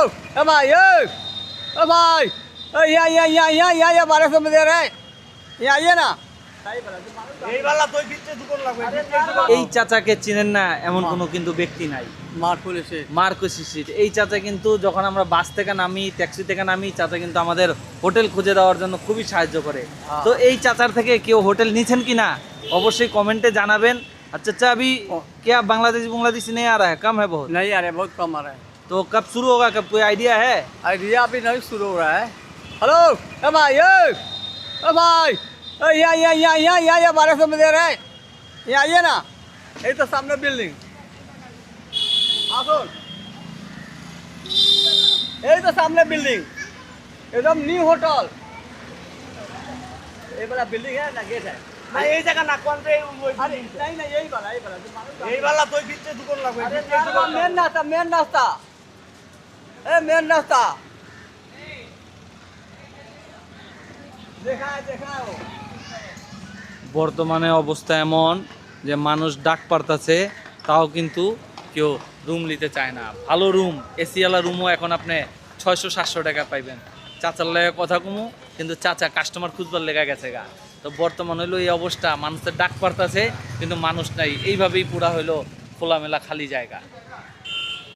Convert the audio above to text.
ए भाई ए ए भाई ए यहाँ यहाँ यहाँ यहाँ यहाँ यहाँ बारह सौ में दे रहे हैं यहाँ आइए ना এই চাচাকে চিনেন না এমন কোনো কিন্তু ব্যক্তি নাই मार पुलिस से মার্কোস স্ট্রিট এই চাচা কিন্তু যখন আমরা বাস থেকে নামি ট্যাক্সি থেকে নামি চাচা কিন্তু আমাদের হোটেল খুঁজে দেওয়ার জন্য খুবই সাহায্য করে হ্যাঁ। তো এই চাচার থেকে কেউ হোটেল নিছেন কি না অবশ্যই কমেন্টে জানাবেন अच्छा अच्छा अभी क्या बांग्लादेश बांग्लादेशी नहीं आ रहा है कम है बहुत नहीं आ रहे बहुत कम आ रहे हैं तो कब शुरू होगा? कब कोई आइडिया है? आइडिया अभी नहीं शुरू हो रहा है। हेलो भाई ए! भाई! यहाँ यहाँ यहाँ यहाँ यहाँ यहाँ बारह सौ में दे रहे हैं। यहाँ आइए ना। ये तो सामने बिल्डिंग यही तो सामने हाँ, बिल्डिंग तो एकदम न्यू होटल ये वाला बिल्डिंग है ना गेट है। ना यही जगह ना कौन पे नहीं नहीं यही वाला यही वाला। यही वाला कोई बीच में दुकान लगे मेन रास्ता मेन रास्ता এ মেন বর্তমানে অবস্থা এমন যে মানুষ ডাক পারতাছে, তাও কিন্তু কেউ রুম নিতে চায় না। ভালো রুম, এসিওয়ালা রুমও এখন আপনি ছয়শো, সাতশো টাকা পাইবেন। চাচার লেগে কথা কমু, কিন্তু চাচা কাস্টমার খুঁজবার লেগা গেছে গা। তো বর্তমান হইল এই অবস্থা, মানুষের ডাক পারতাছে, কিন্তু মানুষ নাই। এইভাবেই পুরা হইল খোলামেলা খালি জায়গা।